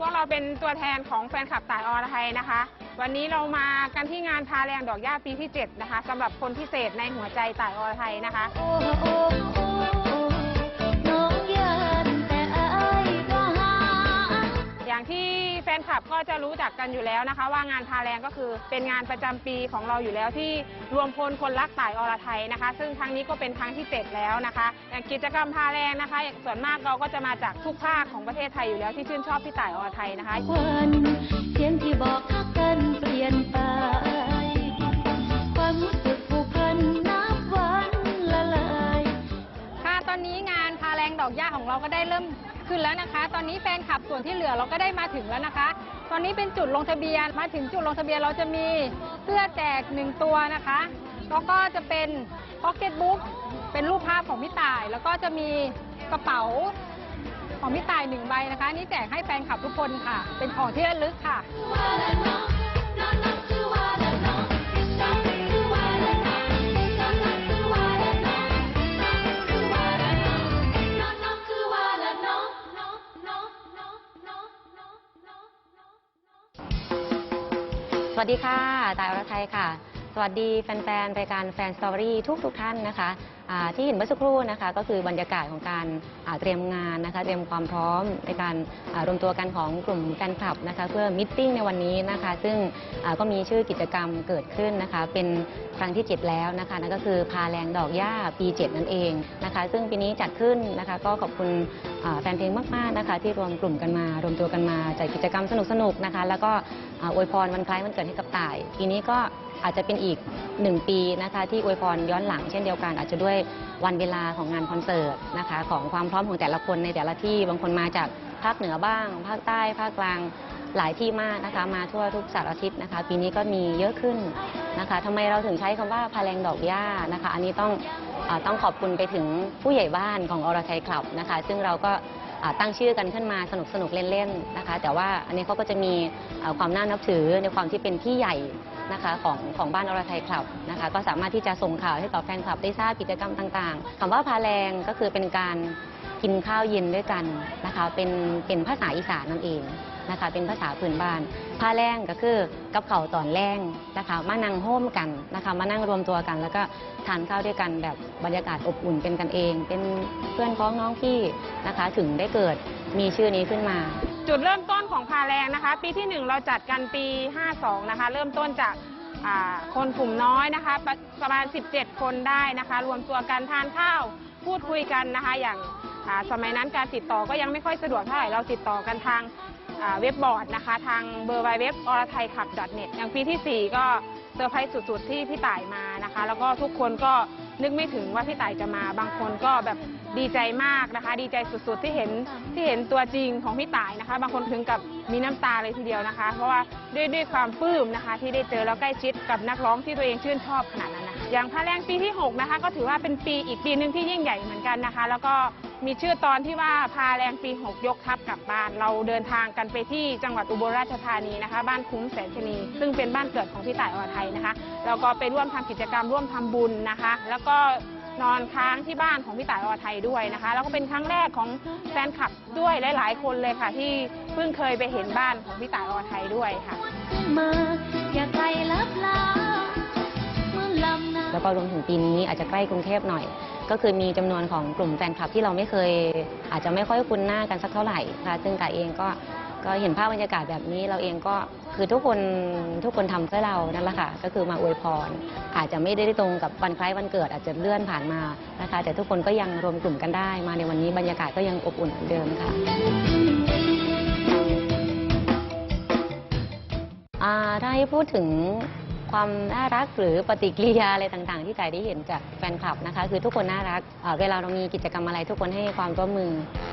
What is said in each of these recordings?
พวกเราเป็นตัวแทนของแฟนคลับสายอรไทยนะคะ วันนี้เรามากันที่งานพาแรงดอกหญ้าปีที่ 7 นะคะสำหรับคนพิเศษในหัวใจสายอรไทยนะคะ นคลับก็จะรู้จักกันอยู่แล้วนะคะ ว่างานพาแรงก็คือเป็นงานประจำปีของเราอยู่แล้วที่รวมพลคนรักสายอรไทยนะคะ ซึ่งครั้งนี้ก็เป็นครั้งที่ 7 แล้วนะคะกิจกรรมพาแรงนะคะ ส่วนมากเราก็จะมาจากทุกภาคของประเทศไทยอยู่แล้วที่ชื่นชอบพี่ต่ายอรไทยนะคะวันเสียงที่บอกทักกันเปลี่ยนไป เราก็ได้เริ่มขึ้นแล้วนะคะ ตอนนี้แฟนคลับส่วนที่เหลือเราก็ได้มาถึงแล้วนะคะ ตอนนี้เป็นจุดลงทะเบียนมาถึงจุดลงทะเบียนเราจะมีเสื้อแจกหนึ่งตัวนะคะแล้วก็จะเป็นพ็อกเก็ตบุ๊กเป็นรูปภาพของพี่ต่าย แล้วก็จะมีกระเป๋าของพี่ต่ายหนึ่งใบนะคะ นี่แจกให้แฟนคลับทุกคนค่ะ เป็นของที่ระลึกค่ะ วัสดีค่ะ ตายอรไทยค่ะ สวัสดีแฟนๆ รายการแฟนสตอรี่ทุกๆ ท่านนะคะ ที่เห็นเมื่อสักครู่นะคะก็คือบรรยากาศของการเตรียมงานนะคะเตรียมความพร้อมในการรวมตัวกันของกลุ่มแฟนคลับนะคะเพื่อมิทติ้งในวันนี้นะคะซึ่งก็มีชื่อกิจกรรมเกิดขึ้นนะคะเป็นครั้งที่ 7 แล้วนะคะนั่นก็คือพาแรงดอกหญ้าปี 7 นั่นเองนะคะซึ่งปีนี้จัดขึ้นนะคะก็ขอบคุณแฟนเพลงมากๆนะคะที่รวมกลุ่มกันมารวมตัวกันมาจัดกิจกรรมสนุกๆนะคะแล้วก็อ่าอวยพรวันคล้ายวันเกิดให้กับต่าย ปีนี้ก็ อาจจะเป็นอีกหนึ่งปีนะคะที่อวยพรย้อนหลังเช่นเดียวกันอาจจะด้วยวันเวลาของงานคอนเสิร์ตนะคะของความพร้อมของแต่ละคนในแต่ละที่บางคนมาจากภาคเหนือบ้าง ภาคใต้ภาคกลางหลายที่มากนะคะมาทั่วทุกสารทิศนะคะ ปีนี้ก็มีเยอะขึ้นนะคะทำไมเราถึงใช้คำว่าพาแรงดอกหญ้านะคะ อันนี้ต้องอต้องขอบคุณไปถึงผู้ใหญ่บ้านของอรไทยคลับนะคะ ซึ่งเราก็ตั้งชื่อกันขึ้นมาสนุกสนุกเล่นๆนะคะ แต่ว่าอันนี้เขาก็จะมีความน่านับถือในความที่เป็นพี่ใหญ่ นะคะของของบ้านอรไทยคลับนะคะ ก็สามารถที่จะส่งข่าวให้กับแฟนคลับได้ทราบกิจกรรมต่างๆคำว่าพาแรงก็คือเป็นการกินข้าวเย็นด้วยกันนะคะ เป็นเป็นภาษาอีสานนั่นเองนะคะ เป็นภาษาพื้นบ้านพาแรงก็คือกับเข่าวตอนแรงนะคะ มานั่งโฮมกันนะคะ มานั่งรวมตัวกัน แล้วก็ทานข้าวด้วยกันแบบบรรยากาศอบอุ่นเป็นกันเอง เป็นเพื่อนพ้องน้องพี่นะคะ ถึงได้เกิดมีชื่อนี้ขึ้นมา จุดเริ่มต้นของพาแรงนะคะ ปีที่ 1 เราจัดกันปี 52 นะคะ เริ่มต้นจากอ่าคนกลุ่มน้อยนะคะประประมาณ 17 คนได้นะคะ รวมตัวกันทานข้าวพูดคุยกันนะคะ อย่างอ่าสมัยนั้นการติดต่อก็ยังไม่ค่อยสะดวกเท่าไหร่เราติดต่อกันทางอ่าเว็บบอร์ดนะคะ ทางเบอร์ไวเว็บอรไทยขับ .net อย่างปีทีสี่4 ก็เซอร์ไพรส์สุดๆที่พี่ต่ายมานะคะ แล้วก็ทุกคนก็ นึกไม่ถึงว่าพี่ต่ายจะมาบางคนก็แบบดีใจมากนะคะ ดีใจสุดๆที่เห็นที่เห็นตัวจริงของพี่ต่ายนะคะ บางคนถึงกับมีน้ำตาเลยทีเดียวนะคะ เพราะว่าด้วยด้วยความปลื้มนะคะ ที่ได้เจอแล้วใกล้ชิดกับนักร้องที่ตัวเองชื่นชอบขนาดนั้นนะคะอย่างพระแรงปีที่6นะคะก็ถือว่าเป็นปีอีกปีหนึ่งที่ยิ่งใหญ่เหมือนกันนะคะ แล้วก็ มีชื่อตอนที่ว่าพาแรงปี6ยกทัพกลับบ้าน เราเดินทางกันไปที่จังหวัดอุบลราชธานีนะคะ บ้านคุ้มแสนชนี ซึ่งเป็นบ้านเกิดของพี่ต่ายอรไทยนะคะแล้วก็ไปร่วมทำกิจกรรมร่วมทำบุญนะคะ แล้วก็นอนค้างที่บ้านของพี่ต่ายอรไทยด้วยนะคะ แล้วก็เป็นครั้งแรกของแฟนคลับด้วยหลาย ๆ คนเลยค่ะ ที่เพิ่งเคยไปเห็นบ้านของพี่ต่ายอรไทยด้วยค่ะมอย่าไกลลับลาแล้วก็รวมถึงปีนี้อาจจะใกล้กรุงเทพหน่อย ก็คือมีจำนวนของกลุ่มแฟนคลับที่เราไม่เคย อาจจะไม่ค่อยคุ้นหน้ากันสักเท่าไหร่ค่ะซึ่งกาเองก็ก็เห็นภาพบรรยากาศแบบนี้เราเองก็คือทุกคนทุกคนทำเพื่อเรานั่นแหละค่ะก็คือมาอวยพร อาจจะไม่ได้ตรงกับวันคล้ายวันเกิด อาจจะเลื่อนผ่านมานะคะ แต่ทุกคนก็ยังรวมกลุ่มกันได้ มาในวันนี้บรรยากาศก็ยังอบอุ่นเหมือนเดิมค่ะถ้าให้พูดถึง ความน่ารักหรือปฏิกิริยาอะไรต่างๆ ที่จ่ายได้เห็นจากแฟนคลับนะคะ คือทุกคนน่ารักอ่าเวลาเรามีกิจกรรมอะไรทุกคนให้ความร่วมมือ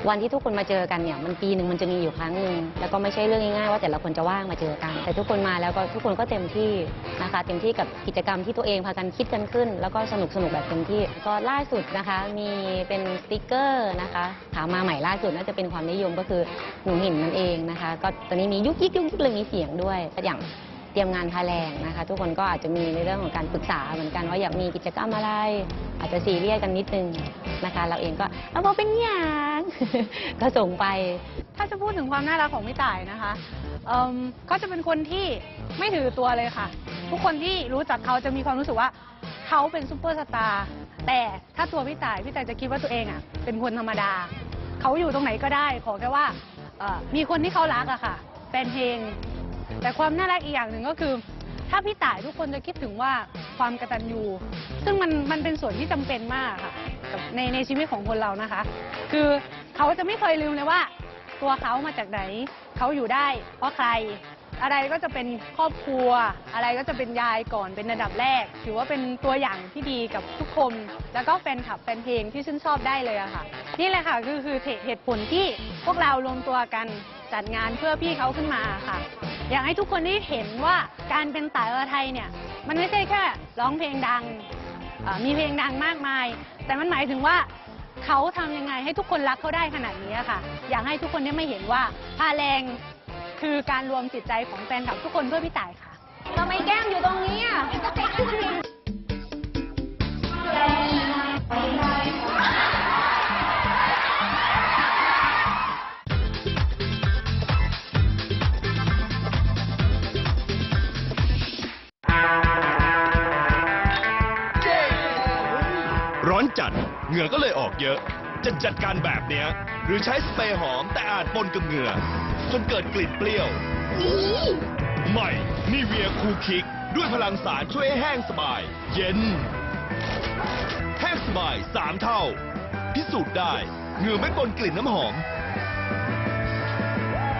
วันที่ทุกคนมาเจอกันเนี่ยมันปีหนึ่งมันจะมีอยู่ครั้งหนึ่งแล้วก็ไม่ใช่เรื่องง่ายๆว่าแต่ละคนจะว่างมาเจอกัน แต่ทุกคนมาแล้วก็ทุกคนก็เต็มที่นะคะ เต็มที่กับกิจกรรมที่ตัวเองพากันคิดกันขึ้น แล้วก็สนุกสนุกแบบเต็มที่ ก็ล่าสุดนะคะมีเป็นสติกเกอร์นะคะถามมาใหม่ล่าสุดน่าจะเป็นความนิยมก็คือหนูหินนั่นเองนะคะ ก็ตอนนี้มียุกยิกยุกยิกเลยมีเสียงด้วยอย่าง รียมงานพาแรงนะคะ ทุกคนก็อาจจะมีในเรื่องของการปรึกษาเหมือนกันว่าอยากมีกิจกรรมอะไร อาจจะซีเรียสกันนิดนึงนะคะ เราเองก็เราบอกเป็นอย่างก็ส่งไป ถ้าจะพูดถึงความน่ารักของพี่ต่ายนะคะเขาจะเป็นคนที่ไม่ถือตัวเลยค่ะ ทุกคนที่รู้จักเขาจะมีความรู้สึกว่าเขาเป็นซูเปอร์สตาร์แต่ถ้าตัวพี่ต่ายพี่ต่ายจะคิดว่าตัวเองอะเป็นคนธรรมดา เขาอยู่ตรงไหนก็ได้ ขอแค่ว่ามีคนที่เขารักอะค่ะแฟนเพลง แต่ความน่ารักอีกอย่างหนึ่งก็คือ ถ้าพี่ต่ายทุกคนจะคิดถึงว่าความกตัญญูซึ่งมันมันเป็นส่วนที่จำเป็นมากค่ะกับในในชีวิตของคนเรานะคะ คือเขาจะไม่เคยลืมเลยว่า ตัวเขามาจากไหน เขาอยู่ได้เพราะใคร อะไรก็จะเป็นครอบครัว อะไรก็จะเป็นยายก่อนเป็นระดับแรก ถือว่าเป็นตัวอย่างที่ดีกับทุกคน แล้วก็แฟนคลับแฟนเพลงที่ชื่นชอบได้เลยอะค่ะ นี่แหละค่ะคือคือเหตุผลที่พวกเรารวมตัวกันจัดงานเพื่อพี่เขาขึ้นมาค่ะ อยากให้ทุกคนได้เห็นว่าการเป็นสายไทยเนี่ย มันไม่ใช่แค่ร้องเพลงดังมีเพลงดังมากมาย แต่มันหมายถึงว่าเขาทำยังไงให้ทุกคนรักเขาได้ขนาดนี้ค่ะ อยากให้ทุกคนได้ไม่เห็นว่าพาแรง คือการรวมจิตใจของแฟนคลับทุกคนเพื่อพี่ต่ายค่ะ ทำไมแก้มอยู่ตรงนี้อะร้อนจัด เหงื่อก็เลยออกเยอะ จะจัดการแบบเนี้ย หรือใช้สเปรย์หอมแต่อาจปนกับเหงื่อจนเกิดกลิ่นเปรี้ยว ใหม่นีเวียคูคิก ด้วยพลังสารช่วยให้แห้งสบาย เย็น แห้งสบาย3เท่า พิสูจน์ได้เหงื่อไม่ปนกลิ่นน้ำหอม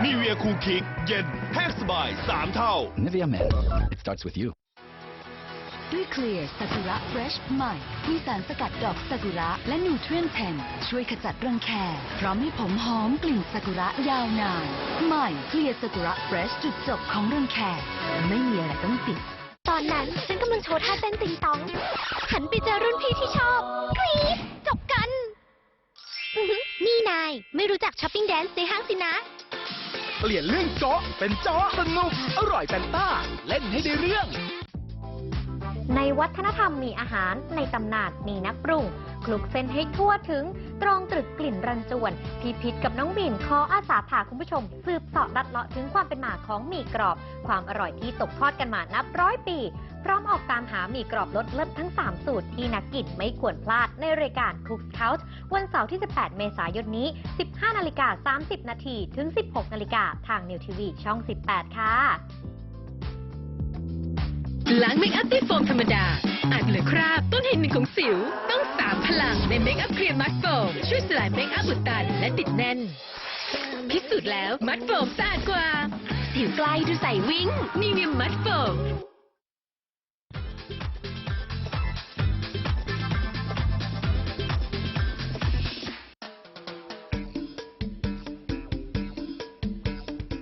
นีเวียคูคิก เย็น แห้งสบาย3เท่า Nivea Men. It starts with you. ด้วยเคลียร์ซากุระเฟรชใหม่ มีสารสกัดดอกซากุระและนูเทรียนเพนช่วยขจัดรังแคพร้อมให้ผมหอมกลิ่นซากุระยาวนาน ใหม่เคลียร์ซากุระเฟรชจุดจบของรังแคไม่มีอะไรต้องติด ตอนนั้นฉันกำลังโชว์ท่าเต้นติงตองหันไปเจอรุ่นพี่ที่ชอบกรี๊ดจบกันอื้อหือนี่นาย ไม่รู้จักช้อปปิ้งแดนซ์ในห้างสินะเปลี่ยนเรื่องเจาะเป็นเจาะสนุก อร่อยแฟนต้า เล่นให้ได้เรื่อง ในวัฒนธรรมมีอาหารในตำนานมีนักปรุงคลุกเส้นให้ทั่วถึง ตรองตรึกกลิ่นรันจวนพี่พิษกับน้องบีมขออาสาพาคุณผู้ชม สืบเสาะลัดเลาะถึงความเป็นมาของหมี่กรอบ ความอร่อยที่ตกทอดกันมานับร้อยปี พร้อมออกตามหาหมี่กรอบรสเลิศทั้ง 3 สูตรที่นักกินไม่ควรพลาดในรายการ Cook's Couch วันเสาร์ที่ 18 เมษายนนี้ 15นาฬิกา30 นาทีถึง 16นาฬิกาทางนิวทีวีช่อง 18 ค่ะ ล้างเมคอัพด้วยโฟมธรรมดา อาจเหลือคราบต้นเหตุหนึ่งของสิว ต้องสามพลังในเมคอัพครีมมัดโฟมช่วยสลายเมคอัพอุดตันและติดแน่น พิสูจน์แล้วมัดโฟมสะอาดกว่า สิวใกล้ดูใส่วิ้งนีเวียมมัดโฟม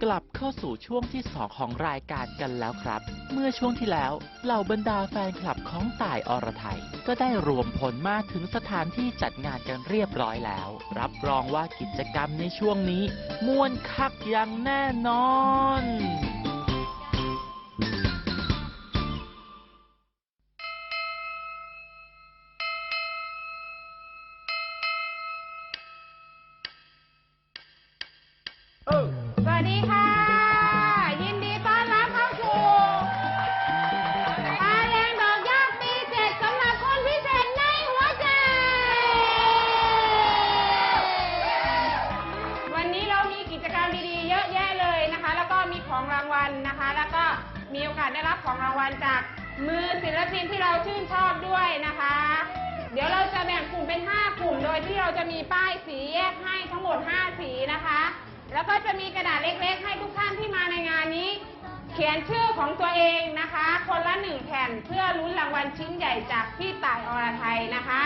กลับเข้าสู่ช่วงที่ 2 ของรายการกันแล้วครับ เมื่อช่วงที่แล้ว เหล่าบรรดาแฟนคลับของต่ายอรไทย ก็ได้รวมพลมาถึงสถานที่จัดงานกันเรียบร้อยแล้ว รับรองว่ากิจกรรมในช่วงนี้ ม่วนคักอย่างแน่นอน รจากมือศิลปินที่เราชื่นชอบด้วยนะคะ เดี๋ยวเราจะแบ่งกลุ่มเป็น 5 กลุ่ม โดยที่เราจะมีป้ายสีแยกให้ทั้งหมด 5 สีนะคะ แล้วก็จะมีกระดาษเล็กๆ ให้ทุกท่านที่มาในงานนี้ เขียนชื่อของตัวเองนะคะ คนละหนึ่งแผ่นเพื่อลุ้นรางวัลชิ้นใหญ่จากพี่ต่ายอรไทยนะคะ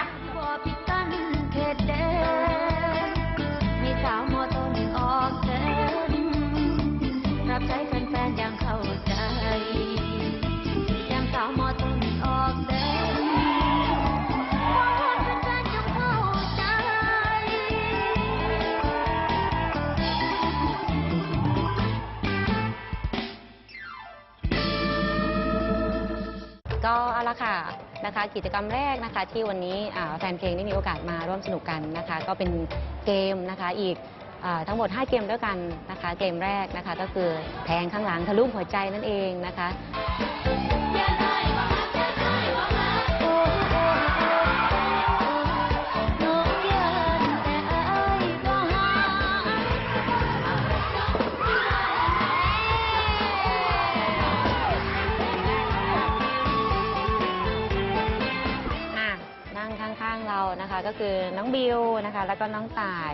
เอาละค่ะนะคะกิจกรรมแรกนะคะที่วันนี้แฟนเพลงได้มีโอกาสมาร่วมสนุกกันนะคะ ก็เป็นเกมนะคะอีกอทั้งหมด 5 เกมด้วยกันนะคะ เกมแรกนะคะก็คือแทงข้างหลังทะลุหัวใจนั่นเองนะคะ ก็คือน้องบิวนะคะแล้วก็น้องต่าย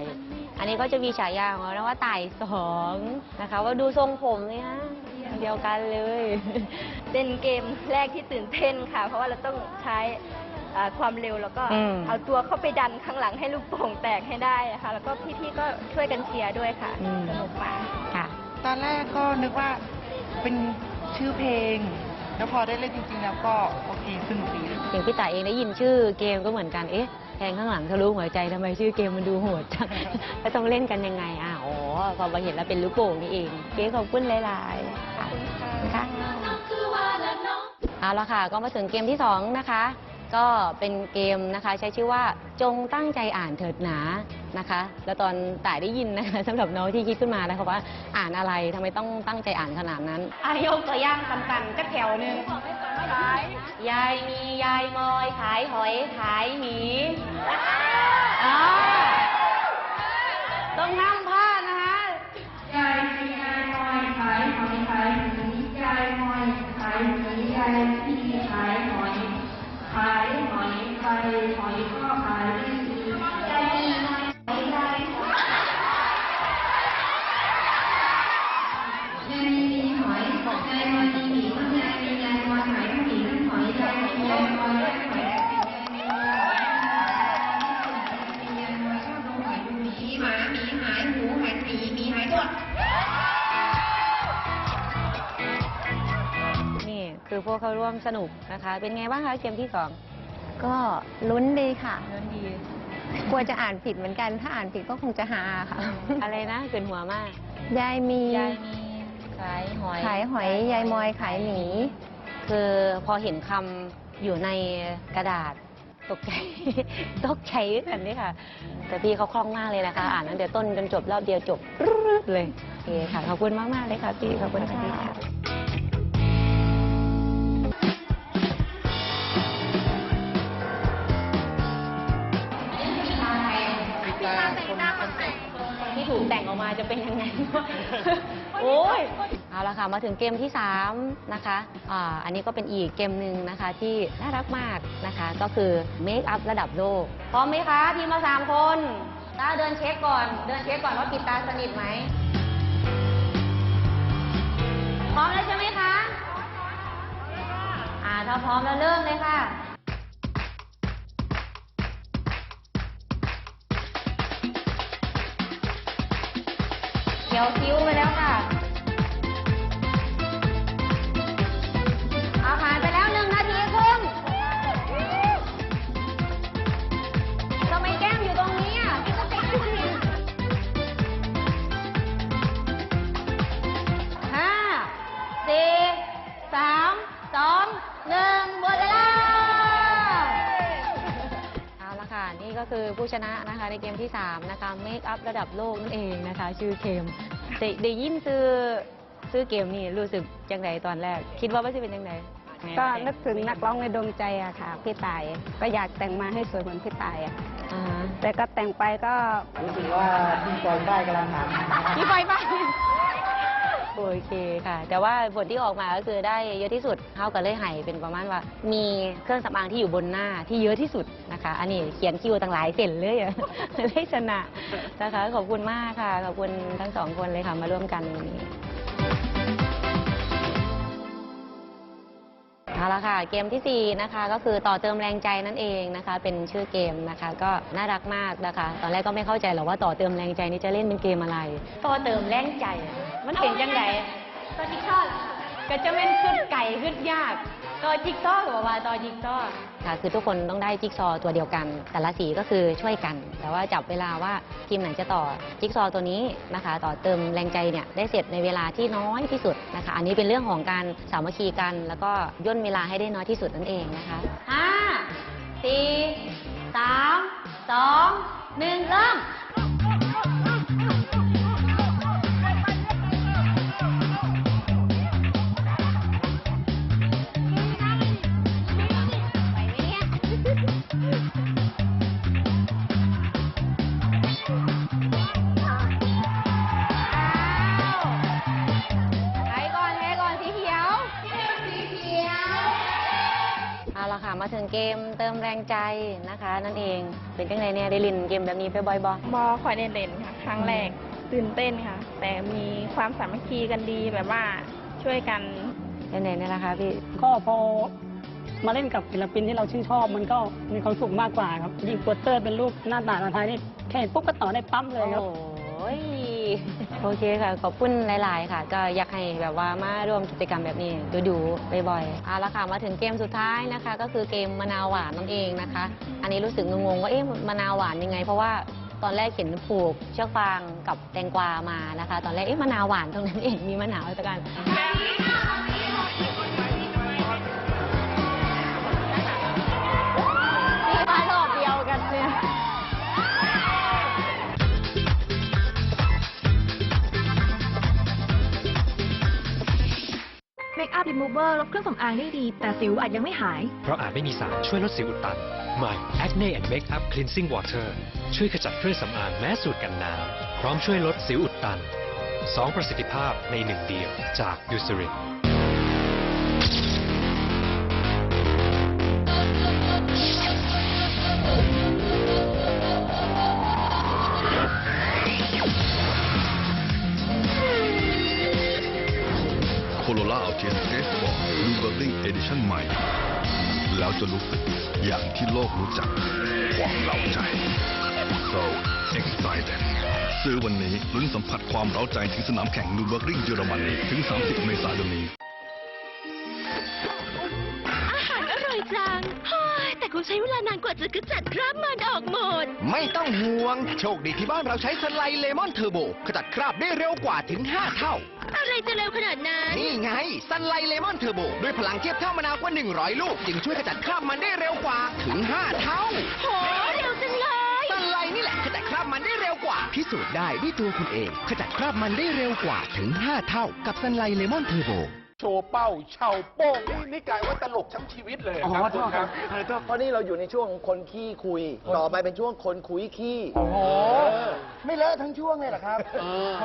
อันนี้ก็จะมีฉายาของเรานะว่าต่ายสองนะคะ ว่าดูทรงผมเนี่ยเดียวกันเลยเป็นเกมแรกที่ตื่นเต้นค่ะ เพราะว่าเราต้องใช้อ่าความเร็วแล้วก็อืมเอาตัวเข้าไปดันข้างหลังให้ลูกโป่งแตกให้ได้นะคะแล้วก็พี่ๆก็ช่วยกันเชียร์ด้วยค่ะอืมสนุกมากค่ะ ตอนแรกก็นึกว่าเป็นชื่อเพลงแล้วพอได้เล่นจริงๆแล้วก็โอเคสนุกดีอย่างพี่ต่ายเองได้ยินชื่อเกมก็เหมือนกันเอ๊ะ แทงข้างหลังทะลุหัวใจทำไมชื่อเกมมันดูโหดจังแล้วต้องเล่นกันยังไงอะอ๋อพอมาเห็นแล้วเป็นลูกโป่งนี่เอง เก๋ขอบคุณหลายๆค่ะค่ะเอาละค่ะ ก็มาถึงเกมที่สองนะคะ ก็เป็นเกมนะคะ ใช้ชื่อว่าจงตั้งใจอ่านเถิดหนานะคะ แล้วตอนต่ายได้ยินนะคะสำหรับน้องที่คิดขึ้นมานะคะว่าอ่านอะไรทำไมต้องตั้งใจอ่านขนาดนั้น อายกตัวอย่างต่ำๆจะแถวหนึ่งยายมียายมอยขายหอยขายหมีอ่าต้องห้ามพลาดนะคะยายมียายมอยขายหอยขายหมียายมอยขายหมียายพี่ขายหอย ขายหอยใครหอยก็ขายไม่ดียายมีหอยขายยายหอยยายมีหอยยายมอยมีหมีทั้งยายมียายมอยขายทั้งหมีทั้งหอยยายมียายมอยและหอยมียายมอยชอบดูหอยดูหมีหมาหมีหายหมูหายหมีหมีหายตัว คือพวกเขาร่วมสนุกนะคะ เป็นไงบ้างคะเกมที่สองก็ลุ้นดีค่ะลุ้นดี กลัวจะอ่านผิดเหมือนกัน ถ้าอ่านผิดก็คงจะหาค่ะ อะไรนะเกินหัวมากยายมียายมีขายหอยขายหอยยายมอยขายหมี คือพอเห็นคำอยู่ในกระดาษตกใจ ตกใจกันนี่ค่ะ แต่พี่เขาคล่องมากเลยนะคะ อ่านตั้งแต่ต้นจนจบรอบเดียวจบรึดเลยโอเคค่ะขอบคุณมากๆเลยค่ะพี่ขอบคุณค่ะ แต่งออกมาจะเป็นยังไง โอ้ยเอาละค่ะมาถึงเกมที่ 3 นะคะอ่าอันนี้ก็เป็นอีกเกมหนึ่งนะคะที่น่ารักมากนะคะ ก็คือเมคอัพระดับโลก พร้อมไหมคะทีมเราสามคนตาเดินเช็คก่อน เดินเช็คก่อนว่าปิดตาสนิทไหมพร้อมแล้วใช่ไหมคะอ่าถ้าพร้อมแล้วเริ่มเลยค่ะ ขียวคิ้วไปแล้วค่ะ นี่ก็คือผู้ชนะนะคะในเกมที่ 3 นะคะเมคอัพระดับโลกนั่นเองนะคะ ชื่อเกมได้ได้ยินซื้อซื้อเกมนี่รู้สึกจังไดตอนแรก คิดว่าว่าจะเป็นจังไดก็นึกถึงนักร้องในดวงใจอะค่ะ พี่ตายก็อยากแต่งมาให้สวยเหมือนพี่ตายอะอ่าแต่ก็แต่งไปก็รู้สึกว่าพี่ปอยได้กำลังหาพี่ไฟบ้าง โอเคค่ะ แต่ว่าผลที่ออกมาก็คือได้เยอะที่สุดเท่ากับเลยไห่เป็นประมาณว่า มีเครื่องสำอางที่อยู่บนหน้าที่เยอะที่สุดนะคะ อันนี้เขียนคิวต่างหลายเส้นเลยอะเลยชนะนะคะ ขอบคุณมากค่ะ ขอบคุณทั้งสองคนเลยค่ะมาร่วมกันวันนี้ เอาละค่ะเกมที่ 4 นะคะ ก็คือต่อเติมแรงใจนั่นเองนะคะ เป็นชื่อเกมนะคะ ก็น่ารักมากนะคะ ตอนแรกก็ไม่เข้าใจหรอกว่าต่อเติมแรงใจนี่จะเล่นเป็นเกมอะไร ต่อเติมแรงใจ มันเป็นจังไงต่อจิ๊กซอว์ ก็จะเป็นขึ้นไก่ขึ้นยากต่อจิ๊กซอว์หรือว่าต่อจิ๊กซอว์ค่ะคือทุกคนต้องได้จิ๊กซอว์ตัวเดียวกัน แต่ละสีก็คือช่วยกัน แต่ว่าจับเวลาว่าทีมไหนจะต่อจิ๊กซอว์ตัวนี้นะคะ ต่อเติมแรงใจเนี่ยได้เสร็จในเวลาที่น้อยที่สุดนะคะ อันนี้เป็นเรื่องของการสามัคคีกัน แล้วก็ย่นเวลาให้ได้น้อยที่สุดนั่นเองนะคะห้าสี่สามสองหนึ่งเริ่ม เกมเติมแรงใจนะคะ นั่นเองเป็นจังไงเนี่ยได้ลินเกมแบบนี้ไปบ่อยบ่บอคอยเด่นๆค่ะ ครั้งแรกตื่นเต้นค่ะ แต่มีความสามัคคีกันดีแบบว่าช่วยกันเป็นไงเนี่ยนะคะพี่ก็พอมาเล่นกับศิลปินที่เราชื่นชอบมันก็มีความสุขมากกว่าครับยิ่งโปสเตอร์เป็นรูปหน้าตาตาไทยนี่แค่เห็นปุ๊บก็ต่อได้ปั๊มเลยครับ โอ้ ยโอเคค่ะ ขอบคุณหลาย ๆ ค่ะ ก็อยากให้แบบว่ามาร่วมกิจกรรมแบบนี้ดูดูๆบ่อยๆเอาละค่ะมาถึงเกมสุดท้ายนะคะ ก็คือเกมมะนาวหวานนั่นเองนะคะ อันนี้รู้สึกงงๆว่าเอ๊ะมะนาวหวานยังไง เพราะว่าตอนแรกเห็นผูกเชือกฟางกับแตงกวามานะคะ ตอนแรกเอ๊ะมะนาวหวานตรงนั้นเองมีมะนาวสักกันมีมารอย คอัพรีมูเวอร์ลดเครื่องสำอางได้ดี แต่สิวอาจยังไม่หาย เพราะอาจไม่มีสารช่วยลดสิวอุดตัน ใหม่ Acne and Makeup Cleansing Water ช่วยขจัดเครื่องสำอางแม้สูตรกันน้ำพร้อมช่วยลดสิวอุดตัน2ประสิทธิภาพในหนึ่งเดียวจากยูซ r ริน ล้วจะรู้สึกอย่างที่โลกรู้จัก ความเล้าใจ so excited ซื้อวันนี้ลุ้นสัมผัสความเร้าใจถึงสนามแข่งนูเบอร์ลิงเยอรมนีถึง 30 เมษายนนี้ อาหารอร่อยจังเฮ้ยแต่คงใช้เวลานานกว่าจะกระจัดคราบมันออกหมด ไม่ต้องห่วง โชคดีที่บ้านเราใช้สไลด์เลมอนเทอร์โบขจัดคราบได้เร็วกว่าถึง 5 เท่า อะไรจะเร็วขนาดนั้น นี่ไงสไลด์เลมอนเทอร์โบด้วยพลังเทียบเท่ามะนาวกว่า 100 ลูก จึงช่วยขจัดคราบมันได้เร็วกว่าถึง 5 เท่าโหเร็วจังเลยสไลด์นี่แหละขจัดคราบมันได้เร็วกว่า พิสูจน์ได้ด้วยตัวคุณเอง ขจัดคราบมันได้เร็วกว่าถึง 5 เท่า กับสไลด์เลมอนเทอร์โบ โชว์เป้าเช่าโป้งนี่นี่กลายว่าตลกทั้งชีวิตเลยอ๋อครับโทษครับเพราะนี่เราอยู่ในช่วงของคนขี้คุย ต่อไปเป็นช่วงคนคุยขี้โอ้โหไม่เลอะทั้งช่วงเลยเหรอครับ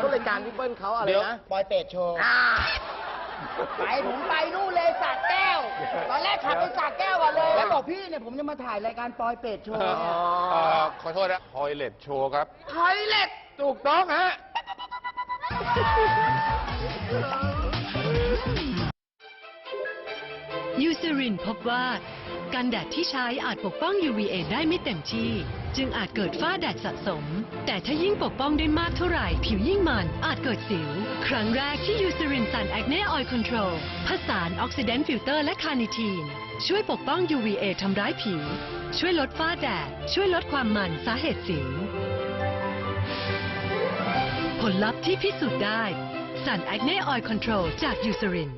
ก็รายการพี่เปิ้ลเขาอะไรเดี๋ยวนะปอยเป็ดโชว์ไปผมไปนู่นเลยสระแก้ว ตอนแรกขับไปสระแก้วก่อนเลย แล้วบอกพี่เนี่ยผมจะมาถ่ายรายการปอยเป็ดโชว์เอ่อเนี่ยเอ่อขอโทษนะทอยเลตโชว์ครับทอยเล็ตถูกต้องฮะ ยูซรินพบว่า กันแดดที่ใช้อาจปกป้อง UVA ได้ไม่เต็มที่ จึงอาจเกิดฝ้าแดดสะสม แต่ถ้ายิ่งปกป้องได้มากเท่าไหร่ ผิวยิ่งมันอาจเกิดสิว ครั้งแรกที่ยูซรินซันแอคเน Oil Control ผสานออกซิแดนต์ฟิลเตอร์และคาร์นิทีน ช่วยปกป้อง UVA ทำร้ายผิว ช่วยลดฝ้าแดด ช่วยลดความมันสาเหตุสิว ผลลัพธ์ที่พิสูจน์ได้ สันแอคเน Oil Control จากยูซริน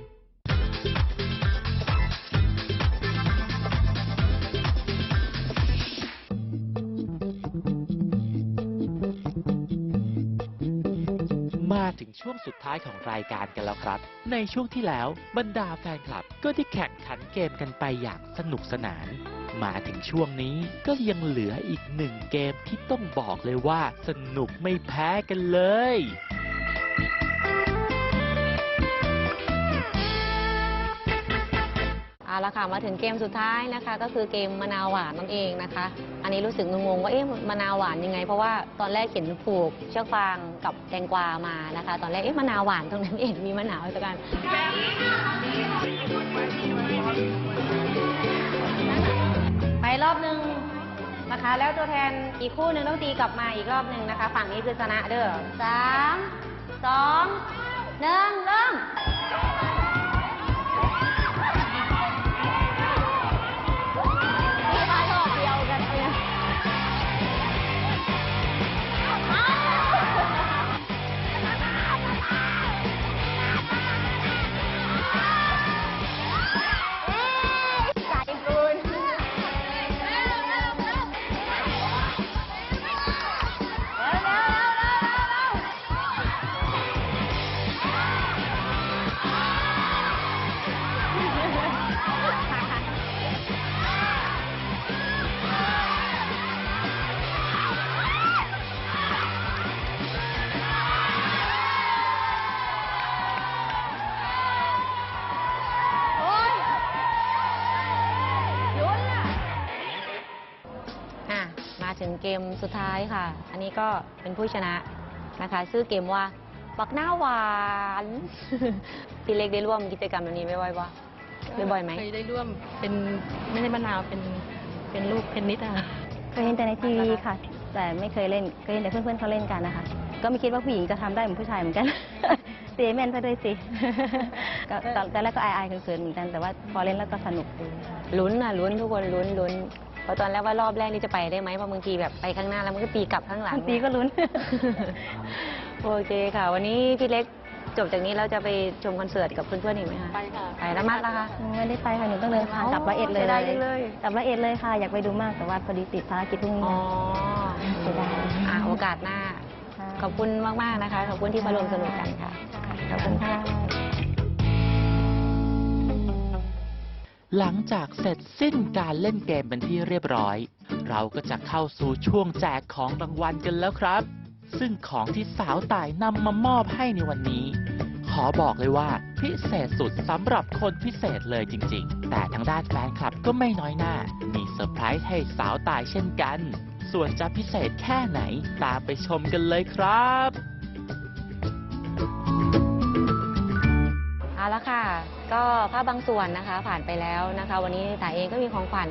มาถึงช่วงสุดท้ายของรายการกันแล้วครับ ในช่วงที่แล้วบรรดาแฟนคลับก็ได้แข่งขันเกมกันไปอย่างสนุกสนาน มาถึงช่วงนี้ก็ยังเหลืออีกหนึ่งเกมที่ต้องบอกเลยว่าสนุกไม่แพ้กันเลย ละค่ะมาถึงเกมสุดท้ายนะคะ ก็คือเกมมะนาวหวานนั่นเองนะคะ อันนี้รู้สึกงงๆว่าเอ๊ะมะนาวหวานยังไง เพราะว่าตอนแรกเห็นผูกเชือกฟางกับแตงกวามานะคะ ตอนแรกเอ๊ะมะนาวหวานตรงนั้นเองมีมะนาวสักกันไปรอบหนึ่งนะคะ แล้วตัวแทนอีกคู่หนึ่งต้องตีกลับมาอีกรอบหนึ่งนะคะ ฝั่งนี้คือชนะเด้อสามสองหนึ่งเริ่ม สุดท้ายค่ะ อันนี้ก็เป็นผู้ชนะนะคะ ชื่อเกมว่าปักหน้าหวานพี่เล็กได้ร่วมกิจกรรมแบบนี้ไม่บ่อยปะได้บ่อยไหมเคยได้ร่วมเป็นไม่ใช่มะนาวเป็นเป็นลูกเทนนิสอะเคยเห็นแต่ในทีวีค่ะ แต่ไม่เคยเล่นเคยเห็นแต่เพื่อนๆเขาเล่นกันนะคะ ก็ไม่คิดว่าผู้หญิงจะทำได้เหมือนผู้ชายเหมือนกันเสียแมนซะด้วยสิก็ตอนตอนแรกก็อายๆเขินๆเหมือนกันแต่ว่าพอเล่นแล้วก็สนุกดีลุ้นอะลุ้นทุกคนลุ้นลุ้น เพราะตอนแรกว่ารอบแรกนี่จะไปได้ไหมเพราะบางทีแบบไปข้างหน้าแล้วมันก็ตีกลับข้างหลังบางทีก็ลุ้น โอเคค่ะ วันนี้พี่เล็กจบจากนี้เราจะไปชมคอนเสิร์ตกับเพื่อนๆอีกไหมคะไปค่ะไปแล้วมัดละคะไม่ได้ไปค่ะหนูต้องเดินทางกลับร้อยเอ็ดเลยเสียดายจังเลยกลับร้อยเอ็ดเลยค่ะอยากไปดูมากแต่ว่าพอดีติดภารกิจพรุ่งนี้อ๋อเสียดายอะโอกาสหน้า ขอบคุณมากๆนะคะ ขอบคุณที่มาร่วมสนุกกันค่ะขอบคุณค่ะ หลังจากเสร็จสิ้นการเล่นเกมเป็นที่เรียบร้อย เราก็จะเข้าสู่ช่วงแจกของรางวัลกันแล้วครับ ซึ่งของที่สาวต่ายนำมามอบให้ในวันนี้ ขอบอกเลยว่าพิเศษสุดสำหรับคนพิเศษเลยจริงๆ แต่ทางด้านแฟนคลับก็ไม่น้อยหน้า มีเซอร์ไพรส์ให้สาวต่ายเช่นกัน ส่วนจะพิเศษแค่ไหนตามไปชมกันเลยครับ ก็ภาพบางส่วนนะคะผ่านไปแล้วนะคะ วันนี้ตายเองก็มีของขวัญ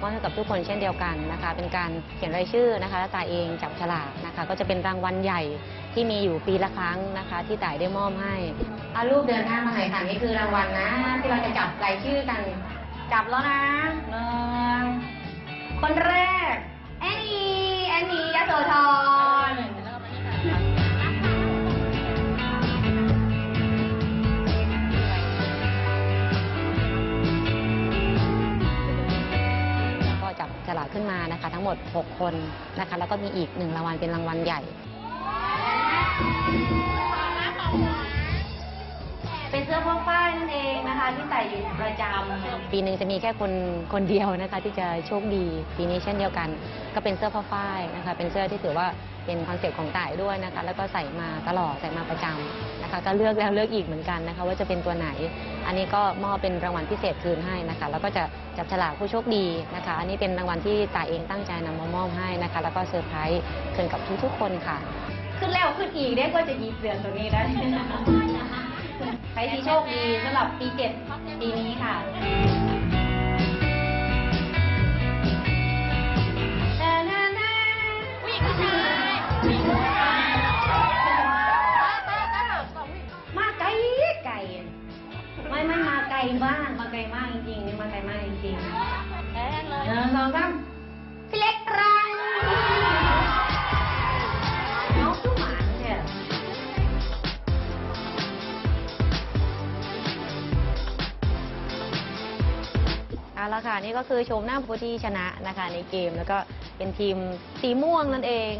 มอบให้กับทุกคนเช่นเดียวกันนะคะ เป็นการเขียนรายชื่อนะคะและตายเองจับฉลากนะคะ ก็จะเป็นรางวัลใหญ่ที่มีอยู่ปีละครั้งนะคะ ที่ตายได้มอบให้เอารูปเดินหน้ามาหน่อยค่ะนี่คือรางวัลนะ ที่เราจะจับรายชื่อกัน จับแล้วนะหนึ่งคนแรกแอนนี่แอนนี่ยะโสธร มานะคะทั้งหมด 6 คนนะคะ แล้วก็มีอีกหนึ่งรางวัลเป็นรางวัลใหญ่ เองนะคะที่ใส่อยู่ประจำปีหนึ่งจะมีแค่คนคนเดียวนะคะ ที่จะโชคดีปีนี้เช่นเดียวกัน ก็เป็นเสื้อผ้าฝ้ายนะคะ เป็นเสื้อที่ถือว่าเป็นคอนเซ็ปต์ของต่ายด้วยนะคะ แล้วก็ใส่มาตลอดใส่มาประจำนะคะ ก็เลือกแล้วเลือกอีกเหมือนกันนะคะ ว่าจะเป็นตัวไหน อันนี้ก็มอบเป็นรางวัลพิเศษคืนให้นะคะ แล้วก็จะจับฉลากผู้โชคดีนะคะ อันนี้เป็นรางวัลที่ต่ายเองตั้งใจนำมามอบให้นะคะ แล้วก็เซอร์ไพรส์คืนกับทุกๆคนค่ะ ขึ้นแล้วขึ้นอีกได้ก็จะหยิบเสือตัวนี้ได้ ใครที่โชคดีสำหรับปีเจ็ดปีนี้ค่ะมาไกลไกลไม่ไม่มาไกลมากมาไกลมากจริงๆนี่มาไกลมากจริงๆหนึ่งสองสา เอาละค่ะนี่ก็คือชมหน้าผู้ที่ชนะนะคะในเกมแล้วก็เป็นทีมสีม่วงนั่นเอง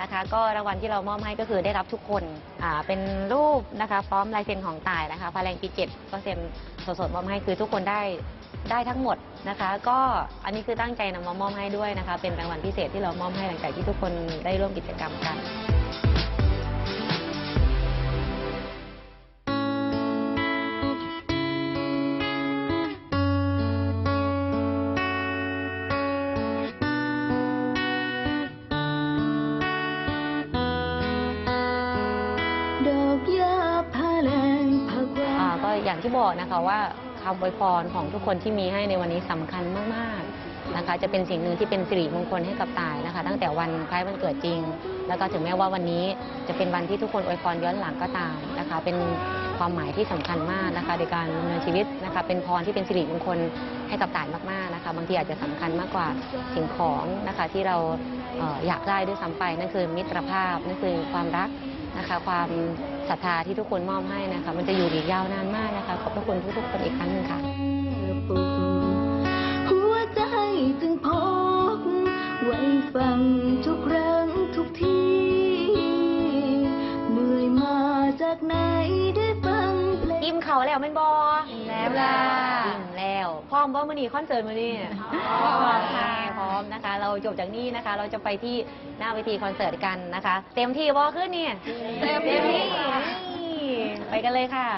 นะคะ ก็รางวัลที่เรามอบให้ก็คือได้รับทุกคนอ่าเป็นรูปนะคะพร้อมลายเซ็นของตายนะคะพาแรงปีเจ็ดก็เซ็นสดๆมอบให้คือทุกคนได้ได้ทั้งหมดนะคะ ก็อันนี้คือตั้งใจนำมามอบให้ด้วยนะคะ เป็นรางวัลพิเศษที่เรามอบให้หลังจากที่ทุกคนได้ร่วมกิจกรรมกัน ที่บอกนะคะว่าคำอวยพรของทุกคนที่มีให้ในวันนี้สำคัญมากๆนะคะ จะเป็นสิ่งหนึ่งที่เป็นสิริมงคลให้กับตายนะคะ ตั้งแต่วันคล้ายวันเกิดจริง แล้วก็ถึงแม้ว่าวันนี้จะเป็นวันที่ทุกคนอวยพรย้อนหลังก็ตามนะคะ เป็นความหมายที่สำคัญมากนะคะในการดำเนินชีวิตนะคะ เป็นพรที่เป็นสิริมงคลให้กับตายมากๆนะคะ บางทีอาจจะสำคัญมากกว่าสิ่งของนะคะที่เราเอ่ออยากได้ด้วยซ้ำไปนั่นคือมิตรภาพนั่นคือความรักนะคะ ความ ศรัทธาที่ทุกคนมอบให้นะคะ มันจะอยู่อีกยาวนานมากนะคะ ขอบพระคุณทุกๆคนอีกครั้งหนึ่งค่ะหัวใจจึงพกไว้ฟังทุกครั้งทุกทีเหนื่อยมาจากไหนได้ฟังเพลงอิ่มเขาแล้วแมันบออิ่มแล้วล่ะอิ่มแล้ว พร้อมว่ามือนี้คอนเสิร์ตมือนี้พร้อมค่ะพร้อมนะคะ เราจบจากนี่นะคะ เราจะไปที่หน้าเวทีคอนเสิร์ตกันนะคะ เต็มที่บอขึ้นนี่เต็มที่นี่ไปกันเลยค่ะ